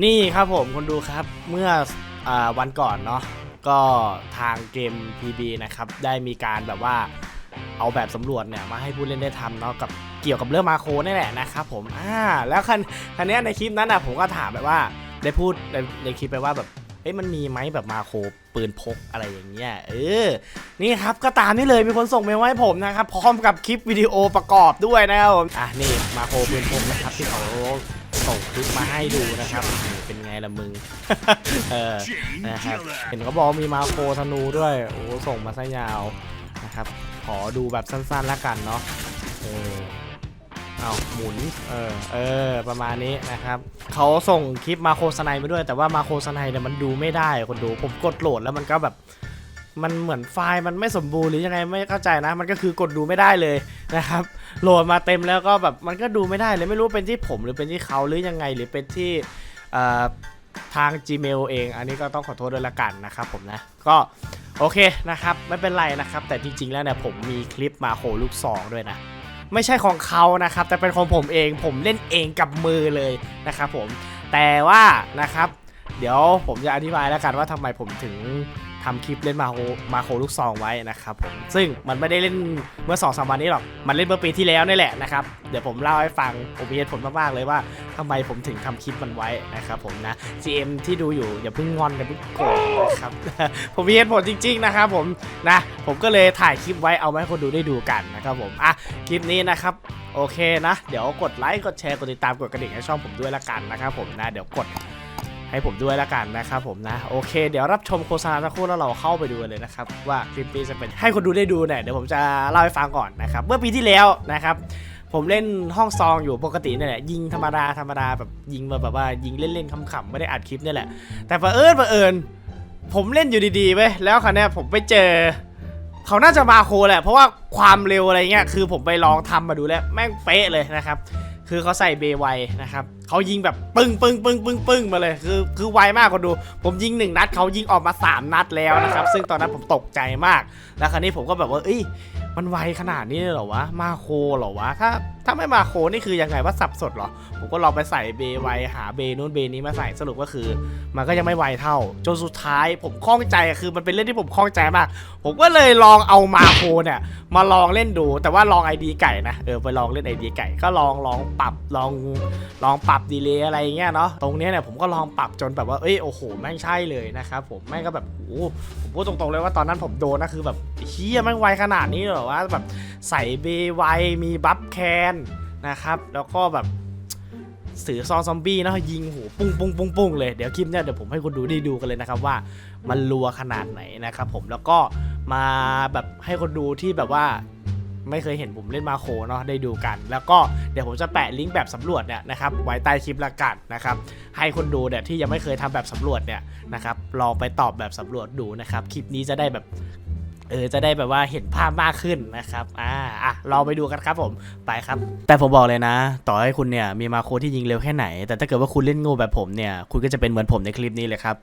นี่ครับผมคนดูครับเมื่ออวันก่อนเนาะก็ทางเกม PB นะครับได้มีการแบบว่าเอาแบบสำรวจเนี่ยมาให้ผู้เล่นได้ทำเนาะกับเกี่ยวกับเรื่องมาโคนี่แหละนะครับผมอ่าแล้วคันคันนี้ในคลิปนั้นอะผมก็ถามแบบว่าได้พูดในในคลิปไปว่าแบบเอ้ยมันมีไหมแบบมาโคปืนพกอะไรอย่างเงี้ยเออนี่ครับก็ตามนี่เลยมีคนส่งเมลมาให้ผมนะครับพร้อมกับคลิปวิดีโอประกอบด้วยนะครับผมอะนี่มาโคปืนพกนะครับที่เขา ส่งคลิปมาให้ดูนะครับเป็นไงล่ะมึงเออนะครับเห็นเขาบอกมีมาโคธนูด้วยโอ้ส่งมาซะยาวนะครับขอดูแบบสั้นๆแล้วกันเนาะเออเอาหมุนเออเออประมาณนี้นะครับเขาส่งคลิปมาโคสไนมาด้วย แต่ว่ามาโคสไนเนี่ยมันดูไม่ได้คนดูผมกดโหลดแล้วมันก็แบบ มันเหมือนไฟล์มันไม่สมบูรณ์หรือยังไงไม่เข้าใจนะ มันก็คือกดดูไม่ได้เลยนะครับโหลดมาเต็มแล้วก็แบบมันก็ดูไม่ได้เลยไม่รู้เป็นที่ผมหรือเป็นที่เขาหรือยังไงหรือเป็นที่ทาง Gmail เอง อันนี้ก็ต้องขอโทษด้วยละกันนะครับผมนะก็โอเคนะครับไม่เป็นไรนะครับ แต่จริงๆแล้วเนี่ยผมมีคลิปมาโคลูกซองด้วยนะไม่ใช่ของเขานะครับ แต่เป็นของผมเองผมเล่นเองกับมือเลยนะครับผมแต่ว่านะครับ เดี๋ยวผมจะอธิบายแล้วกันว่าทำไมผมถึงทำคลิปเล่นมาโคมาโคลูกซองไว้นะครับผมซึ่งมันไม่ได้เล่นเมื่อ2อสวันนี้หรอก มันเล่นเมื่อปีที่แล้วนี่แหละนะครับ เดี๋ยวผมเล่าให้ฟัง ผมมีเหตุผลมากๆเลยว่าทำไมผมถึงทำคลิปมันไว้นะครับผมนะ GM ที่ดูอยู่อย่าเพิ่งงอนอย่าเพิ่งโกรธนะครับ ผมมีเหตุผลจริง ๆนะครับผมนะ ผมก็เลยถ่ายคลิปไว้เอาไว้ให้คนดูได้ดูกันนะครับผมอะคลิปนี้นะครับโอเคนะ เดี๋ยวกดไลค์กดแชร์กดติดตามกดกระดิ่งให้ช่องผมด้วยละกันนะครับผมนะเดี๋ยวกด ให้ผมด้วยละกันนะครับผมนะ โอเค เดี๋ยวรับชมโฆษณาสักครู่แล้วเราเข้าไปดูเลยนะครับ ว่าคลิปนี้จะเป็นให้คนดูได้ดูเนี่ยเดี๋ยวผมจะเล่าให้ฟังก่อนนะครับเมื่อปีที่แล้วนะครับผมเล่นห้องซองอยู่ปกตินี่แหละยิงธรรมดาธรรมดาแบบยิงมาแบบว่ายิงเล่นๆขำๆไม่ได้อัดคลิปนี่แหละ แต่เผอิญเผอิญผมเล่นอยู่ดีๆเว้ยแล้วคราวนี้ผมไปเจอ เขาน่าจะมาโคแหละ เพราะว่าความเร็วอะไรเงี้ยคือผมไปลองทำมาดูแล้วแม่งเป๊ะเลยนะครับ คือเขาใส่เบไวนะครับเขายิงแบบปึ้งปึ้งปึ้งปึ้งปึ้งมาเลยคือคือไวมากคนดู ผมยิงหนึ่งนัดเขายิงออกมา 3 นัดแล้วนะครับ ซึ่งตอนนั้นผมตกใจมากแล้วคราวนี้ผมก็แบบว่าเอ้ย มันไวขนาดนี้เลยเหรอวะ มาโคเหรอวะ ถ้าถ้าไม่มาโคนี่คือยังไงว่าสับสดเหรอ ผมก็ลองไปใส่เบไวหาเบนู้นเบนี้มาใส่สรุปก็คือ มันก็ยังไม่ไวเท่า จนสุดท้ายผมคล่องใจคือมันเป็นเรื่องที่ผมคล่องใจมาก ผมก็เลยลองเอามาโคเนี่ยมาลองเล่นดู แต่ว่าลอง ID ไก่นะเออไปลองเล่น ID ไก่ก็ลองลองปรับลองลองปรับดีเลย์อะไรเงี้ยเนาะตรงเนี้ยเนี่ยผมก็ลองปรับจนแบบว่าเอ้ยโอ้โหแม่งใช่เลยนะครับผมแม่งก็แบบโอ้ผมพูดตรงๆเลยว่าตอนนั้นผมโดนนะคือแบบเฮียแม่งไวขนาดนี้เลยเหรอวะแบบใส่เบไวมีบัฟแคนนะครับ แล้วก็แบบสือซองซอมบี้เนะยิงโหปุ้งปุ้งปุ้งปุ้งเลย เดี๋ยวคลิปเนี่ยเดี๋ยวผมให้คนดูได้ดูกันเลยนะครับว่ามันรัวขนาดไหนนะครับผมแล้วก็มาแบบให้คนดูที่แบบว่าไม่เคยเห็นผมเล่นมาโคเนาะได้ดูกัน แล้วก็เดี๋ยวผมจะแปะลิงก์แบบสำรวจเนี่ยนะครับไว้ใต้คลิปละกันนะครับให้คนดูเนี่ยที่ยังไม่เคยทำแบบสำรวจเนี่ยนะครับลองไปตอบแบบสำรวจดูนะครับคลิปนี้จะได้แบบ เออจะได้แบบว่าเห็นภาพมากขึ้นนะครับอ่าอะเราไปดูกันครับผมไปครับ แต่ผมบอกเลยนะ ต่อให้คุณเนี่ยมีมาโคที่ยิงเร็วแค่ไหน แต่ถ้าเกิดว่าคุณเล่นโง่แบบผมเนี่ยคุณก็จะเป็นเหมือนผมในคลิปนี้เลยครับ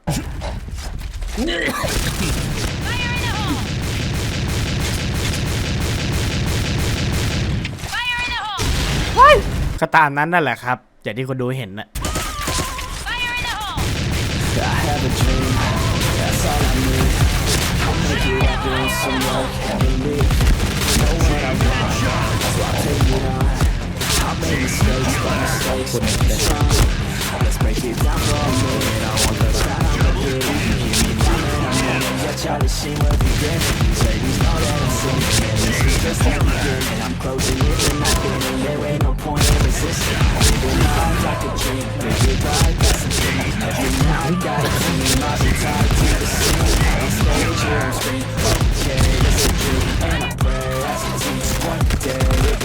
ก็ตามนั้นนั่นแหละครับ อย่างที่คุณดูเห็นนะ I have a dream, that's all I need. Some work. Know what I want, so I take it on. I made mistakes, but mistakes make me strong. Let's break it down for a minute. I want the the beat. You hear me coming, I'm. Yeah, Charlie Sheen will begin. These ladies know that I'm singing, this is just the beginning. I'm closing it and not getting. There ain't no point in resisting. Living life like a dream, it right, that's the thing. Every night, got a team. I'll be tied to the scene. On stage, here on screen. Okay, it's a dream, and I pray as a team. One day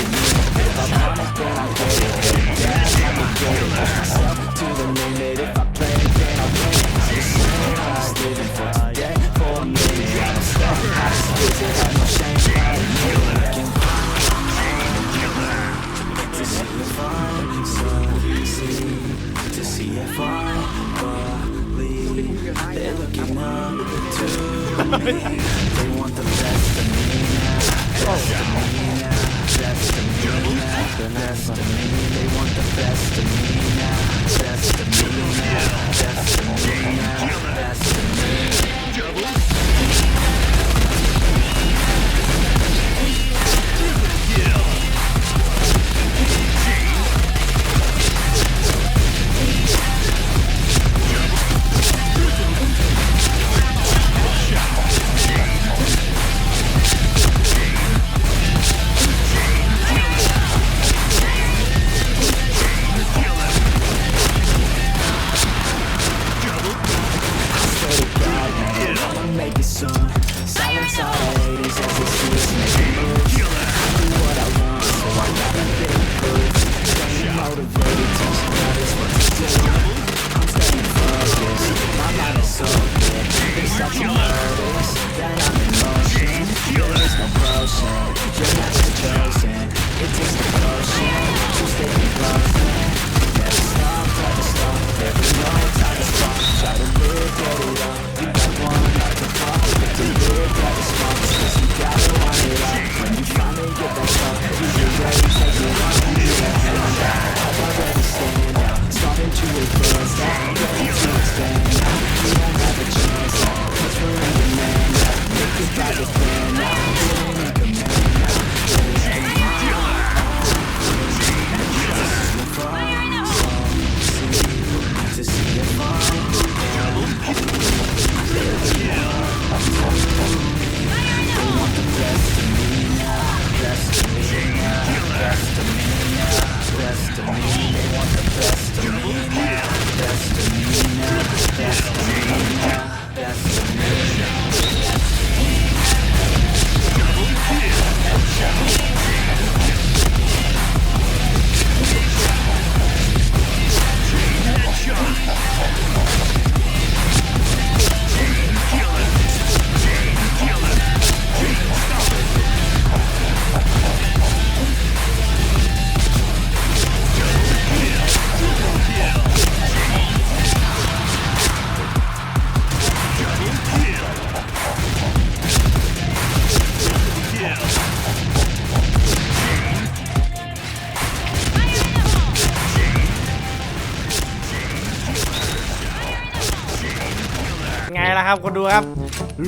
ครับคนดูครับ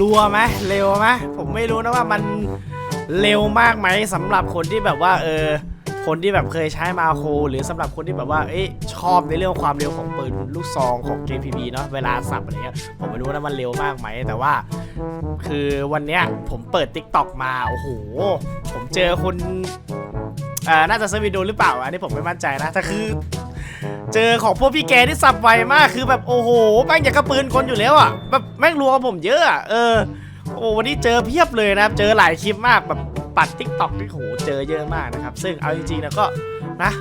รัวไหมเร็วไหมผมไม่รู้นะว่ามันเร็วมากไหมสำหรับคนที่แบบว่าเออคนที่แบบเคยใช้มาโครหรือสำหรับคนที่แบบว่าเอ้ยชอบในเรื่องความเร็วของปืนลูกซองของ JPB เนาะเวลาสับอะไรเงี้ยผมไม่รู้นะมันเร็วมากไหมแต่ว่า คือวันเนี้ยผมเปิด TikTok มาโอ้โหผมเจอคนอ่อน่าจะเซอร์วิโดหรือเปล่าอันนี้ผมไม่มั่นใจนะแต่คือ เจอของพวกพี่แกที่สับไวมากคือแบบโอ้โหแม่งอยากกระปืนคนอยู่แล้วอะแบบแม่งรัวกว่าผมเยอะอะเออโอ้วันนี้เจอเพียบเลยนะครับเจอหลายคลิปมากแบบปัดทิกตอกที่โหเจอเยอะมากนะครับ ซึ่งเอาจริงๆนะก็นะ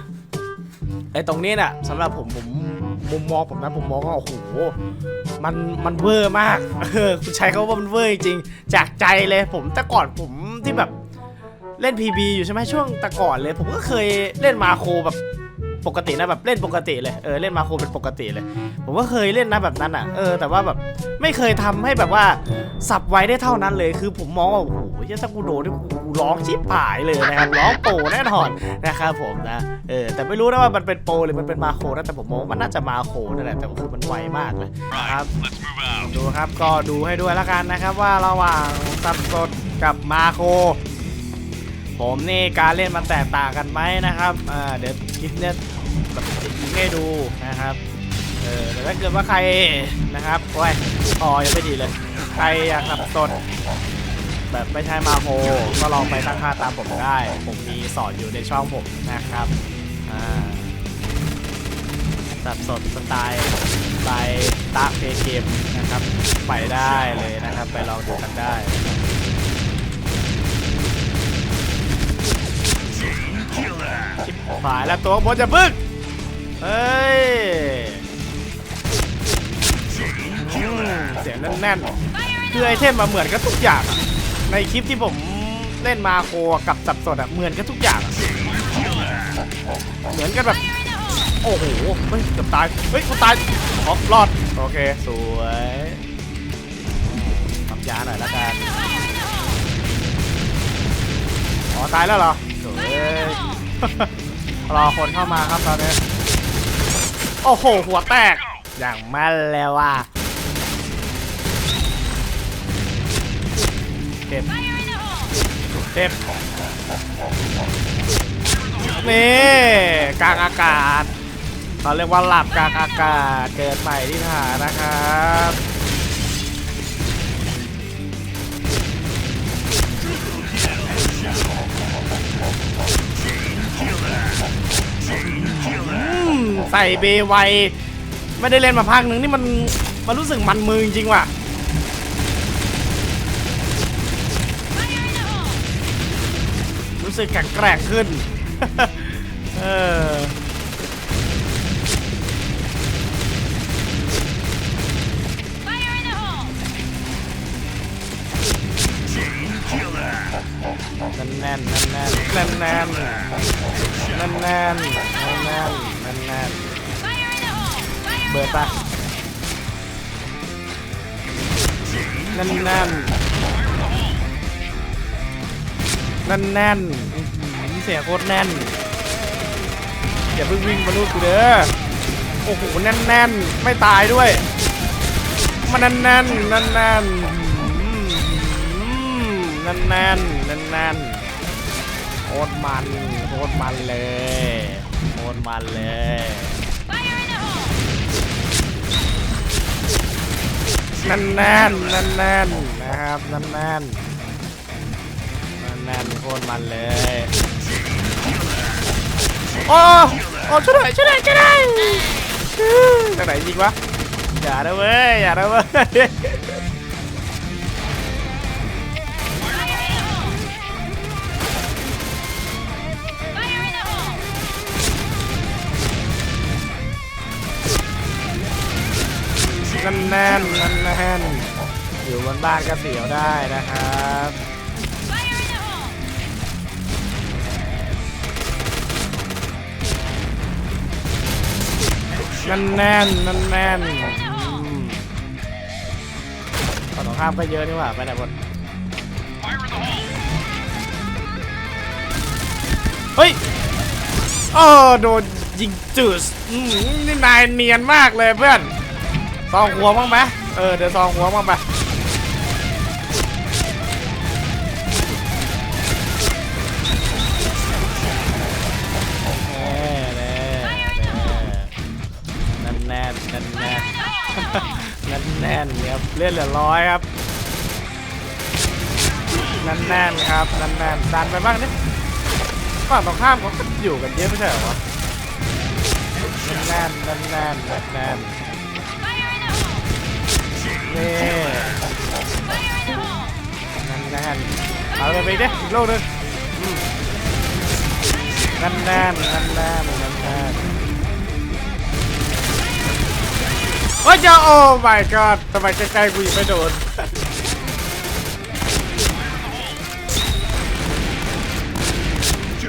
ไอตรงนี้น่ะสำหรับผมผมมุมมองผมนะผมมองว่าโอ้โหมันมันเวอร์มากเออคุณใช้คำว่ามันเวอร์จริงจากใจเลยผมแต่ก่อนผมที่แบบเล่น PB อยู่ใช่ไหมช่วงแต่ก่อนเลย ผมก็เคยเล่นมาโครแบบ ปกตินะแบบเล่นปกติเลยเออเล่นมาโครเป็นปกติเลย ผมก็เคยเล่นนะแบบนั้นอะเออแต่ว่าแบบไม่เคยทำให้แบบว่าสับไว้ได้เท่านั้นเลยคือผมมองว่าโอ้โหยถ้ากูโดนนี่กูร้องชิบหายเลยนะครับร้องโปแน่นอนนะครับผมนะเออแต่ไม่รู้นะว่ามันเป็นโปหรือมันเป็นมาโครนะแต่ผมมองมันน่าจะมาโครนั่นแหละแต่คือมันไวมากเลยนะครับดูครับก็ดูให้ด้วยแล้วกันนะครับว่าระหว่างสับสดกับมาโครผมนี่การเล่นมันแตกต่างกันไหมนะครับเดี๋ยวคลิปเนี้ย แบบยิงให้ดูนะครับ เออแต่ถ้าเกิดว่าใครนะครับโอ้ยอ๋อยังไม่ดีเลย ใครอยากสับสนแบบไม่ใช่มาโพก็ลองไปตั้งค่าตามผมได้ ผมมีสอนอยู่ในช่องผมนะครับอ่าสับสนสไตล์ไปตะเพย์เกมนะครับ ไปได้เลยนะครับ ไปลองดูกันได้ชิบหายแล้วตัวบนจะพึ่ง เฮ้ยเสียงแน่นๆคือไอเทมมาเหมือนกันทุกอย่างอะในคลิปที่ผมเล่นมาโคกับสับสดอะเหมือนกันทุกอย่างอะเหมือนกันแบบโอ้โหเฮ้ยเกือบตายเฮ้ยกูตายอ๋อรอดโอเคสวยทำยาหน่อยละกันอ๋อตายแล้วเหรอเอ้ยรอคนเข้ามาครับตอนนี้ โอ้โห หัวแตก อย่างแม่นเลยวว่ะเจ็บเจ็บนี่กลางอากาศเขาเรียกว่าหลับกลางอากาศเกิดใหม่ที่ฐานนะครับ ใส่เบไวไม่ได้เล่นมาพักหนึ่งนี่มันมันรู้สึกมันมือจริงๆว่ะรู้สึกแข็งแกร่งขึ้นเออแน่นแน่นแน่นแน่นแน่นแน่นแน่น น่นแน่นแน่นแน่นเบิดปะแน่นแน่นแน่นแน่นอื้อหือเสียงโคตรแน่น อย่าเพิ่งวิ่งมาลูกกูเด้อ โอ้โห แน่นแน่นไม่ตายด้วย มันแน่นแน่นแน่นแน่นอื้อหือแน่นแน่นแน่นแน่นโคตรมันโคตรมันเลยโคตรมันเลย นั่นแน่นนั่นแน่นนะครับนั่นแน่นนั่นแน่นโคตรมันเลยโอ้โอ้ช่วยหน่อยช่วยหน่อยช่วยหน่อยทางไหนยิงวะอย่านะเว้ยอย่านะเว้ย นั่นแน่นนั่นแน่นอยู่บนบ้านก็เสียวได้นะครับนั่นแน่นนั่นแน่นอืมฝั่งตรงข้ามก็เยอะนี่หว่าไปไหนหมดเฮ้ยโอ้โดนยิงจืดนี่นายเนียนมากเลยเพื่อน ซองหัวบ้างไหมเออเดี๋ยวซองหัวบ้างไปแน่แน่แน่นแน่นแน่นแน่นแน่นแน่นครับเล่นเหลือร้อยครับแน่นแน่นครับแน่นแน่นดันไปบ้างนิฝั่งตรงข้ามเขาอยู่กันเยอะไม่ใช่เหรอแน่นแน่นแน่นแน่น นี่นั่นแน่นเอาไปไปดิอีกลูกนึงนั่นแน่นนั่นแน่นนั่นแน่นโอ้ยเจ้าโอ้ my god ทำไมใกล้ๆกูยังไม่โดน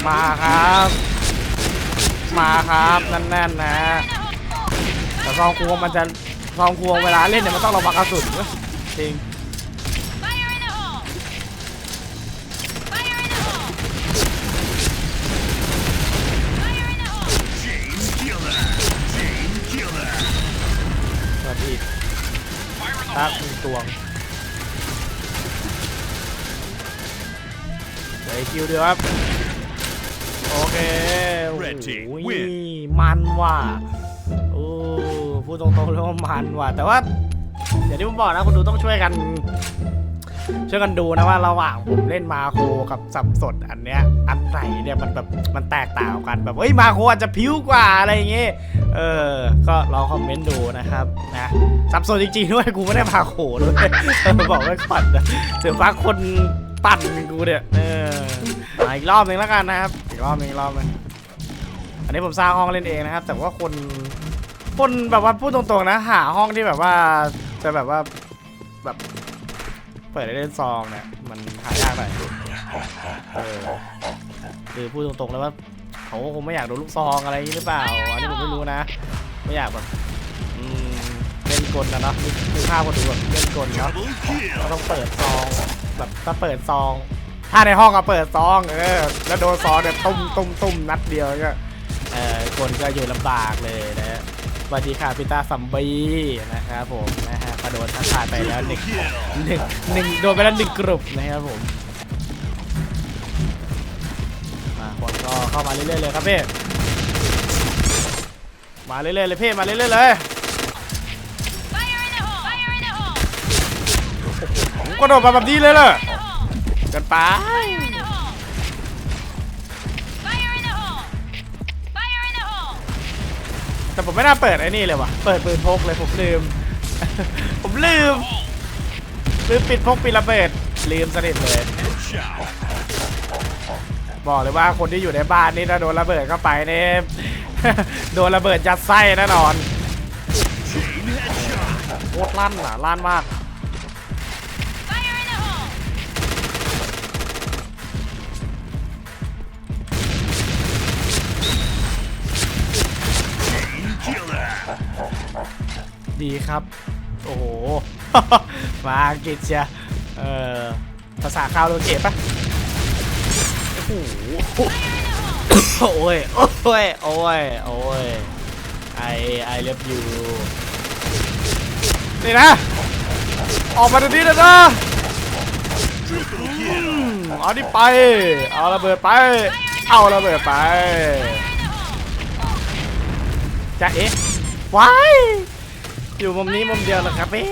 มาครับ มาครับ นั่นแน่นนะแต่ซองควงมันจะ ซองควงเวลาเล่นเนี่ยมันต้องระวังกระสุนเว้ยจริงสวัสดีตาคุณตวงเดี๋ยวอีกคิวเดียวครับ โอเค โอ้ Red team โห win มันว่ะโอ้พู ดตรงๆเลยว่ามันว่ะแต่ว่าอย่างที่ผมบอกนะคุณดูต้องช่วยกัน ช่วยกันดูนะว่าระหว่างผมเล่นมาโคกับสับสดอันเนี้ยอันไหนเนี่ยมันแบบมันแตกต่างกันแบบเอ้ยมาโคอาจจะพิ้วกว่าอะไรอย่างเงี้ยเออ ก็ลองคอมเมนต์ดูนะครับนะสับสนจริงๆด้วยกูไม่ได้มาโคด้วยบอกไว้ก่อนนะเสือฟ้าคนปั่นกูเนี่ยเอออีกรอบหนึ่งแล้วกันนะครับอีกรอบหนึ่งอีกรอบหนึงอันนี้ผมสร้างห้องเล่นเองนะครับ แต่ว่าคน คนแบบว่าพูดตรงๆนะ หาห้องที่แบบว่าจะแบบว่าแบบเปิดได้เล่นซองเนี่ยมันหายากหน่อยเออคือพูดตรงๆแล้วว่าเขาคงไม่อยากโดนลูกซองอะไรนี้หรือเปล่าอันนี้ผมไม่รู้นะ ไม่อยากแบบเล่นกลนะเนาะนึกนึกภาพคนดูแบบเล่นกลเนาะ Double kill. เราต้องเปิดซองแบบถ้าเปิดซองถ้าถ้าในห้องก็เปิดซองเออแล้วโดนซองเนี่ยตุ้มตุ้มตุ้มนัดเดียวก็เออคนก็อยู่ลำบากเลยนะฮะ สวัสดีค่ะพิต้าซัมบีนะครับผมนะฮะก็โดนทักทายไปแล้วหนึ่งหนึ่งหนึ่งโดนไปแล้วหนึ่งกลุ่มนะครับผมมาคนก็เข้ามาเรื่อยๆเลยครับพี่มาเรื่อยๆเลยพี่มาเรื่อยๆเลย Fire in the hole! Fire in the hole! ผมก็โดดมาแบบนี้เลยเลย In the hole! กันไป ไม่น่าเปิดไอ้นี่เลยว่ะ เปิดปืนพกเลยผมลืม ผมลืม ลืมปิดพกปิดระเบิด ลืมสนิทเลย บอกเลยว่าคนที่อยู่ในบ้านนี่ถ้าโดนระเบิดเข้าไปเนี่ย โดนระเบิดยัดไส้แน่นอนโคตรลั่นอะลั่นมาก ดีครับ โอ้โห มาอังกฤษเชียเออภาษาคาวโลเกปะโอ้โหโอ้ย โอ้ย โอ้ย โอ้ย ไอไอเลิฟยูนี่นะ ออกมาตรงนี้เลยนะอืมเอาดิไป เอาระเบิดไป เอาระเบิดไปจะเอ๊ะว้าย อยู่มุมนี้มุมเดียวเหรอครับพี่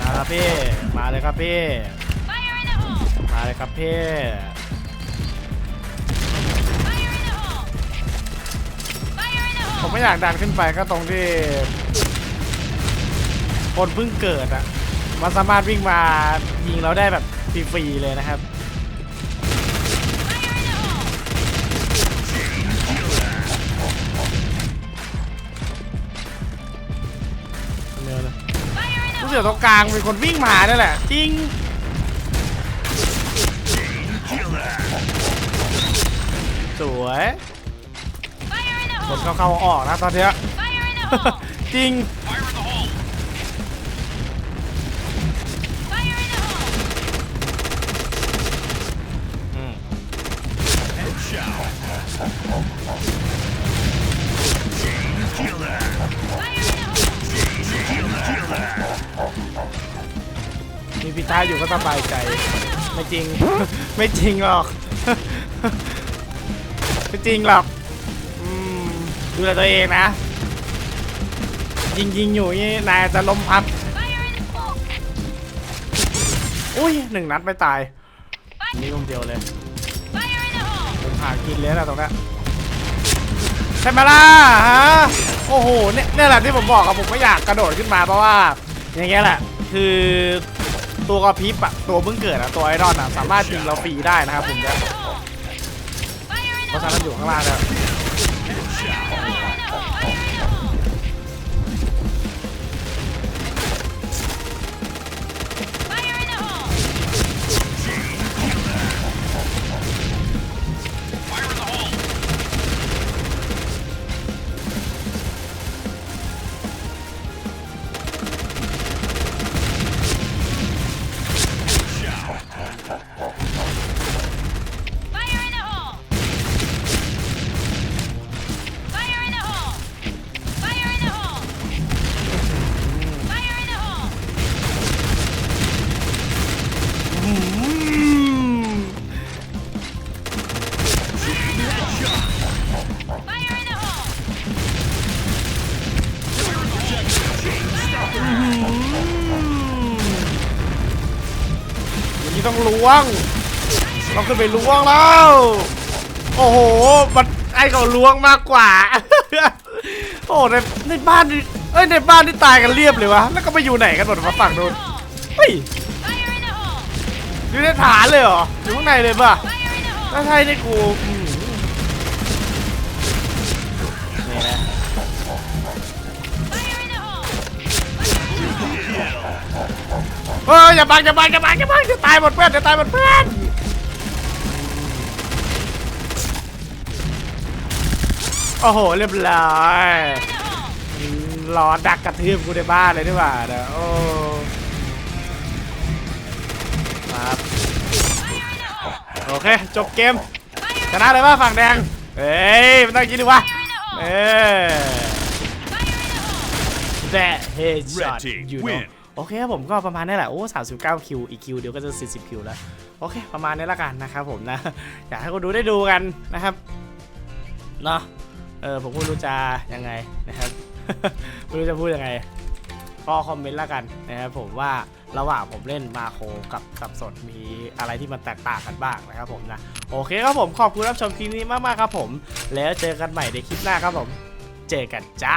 มาครับพี่ มาเลยครับพี่ มาเลยครับพี่ ผมไม่อยากดันขึ้นไปก็ตรงที่ คนเพิ่งเกิดอะ มันสามารถวิ่งมายิงเราได้แบบฟรีๆเลยนะครับ Fire in the hole! เนื้อเลย Fire in the รู้สึกตรงกลางมีคนวิ่งมานั่นแหละ จริงสวย Fire in the คน hole! เข้าๆออกๆนะตอนเนี้ย Fire in the hole! จริง มีพิธาอยู่ก็สบายใจ ไม่จริง ไม่จริงหรอก ไม่จริงหรอกอืมดูแลตัวเองนะ ยิงยิงๆอยู่นี่นายจะล้มพับ Fire in the hole! อุ้ยหนึ่งนัดไม่ตายนี่มุมเดียวเลย Fire in the hole! ผมหากินเลยนะตรงนั้นใช่ไหมล่ะฮะโอ้โหเนี่ยเนี่ยแหละที่ผมบอกอะผมไม่อยากกระโดดขึ้นมาเพราะว่า อย่างเงี้ยแหละ คือ ตัวกระพริบอะตัวเพิ่งเกิดอะตัวไอรอนอะสามารถยิงเราฟรีได้นะครับผมจะ Fire in เพ the ราะฉะนั้นอยู่ข้างล่างนะ ล้วง เราขึ้นไปล้วงแล้ว โอ้โห มันไอ้เขาล้วงมากกว่า โอ้ในในบ้านนี่เอ้ยในบ้านที่ตายกันเรียบเลยวะ แล้วก็ไปอยู่ไหนกันหมดมาฝั่งนู้นเฮ้ยไองอยู่ในฐานเลยเหรอ อยู่ข้างในเลยป่ะนห้องถ้าใช่นี่กู เฮ้ยอย่าบังอย่าบังอย่าบังอย่าบังจะตายหมดเพื่อนจะตายหมดเพื่อนโอ้โหเรียบร้อย In the hole! อืมรอดักกระทืบกูในบ้านเลยดีกว่าเด้อโอ้ครับ Fire in the hole! โอเคจบเกม Fire ชนะเลยป่ะฝั่งแดงเฮ้ยมันต้องอยางนี้ดิวะ in the hole! เออ Fire in the hole! that headshot Red team you know win โอเคครับผมก็ประมาณนี้แหละโอ้39คิวอีกคิวเดียวก็จะ40คิวแล้วโอเค ประมาณนี้ละกันนะครับผมนะอยากให้คนดูได้ดูกันนะครับเนาะเออผมก็รู้จะยังไงนะครับไม่รู้จะพูดยังไงก็คอมเมนต์ละกันนะครับผมว่าระหว่างผมเล่นมาโคกับสับสนมีอะไรที่มันแตกต่างกันบ้างนะครับผมนะโอเคครับผมขอบคุณรับชมคลิปนี้มากๆครับผม แล้วเจอกันใหม่ในคลิปหน้าครับผม เจอกันจ้า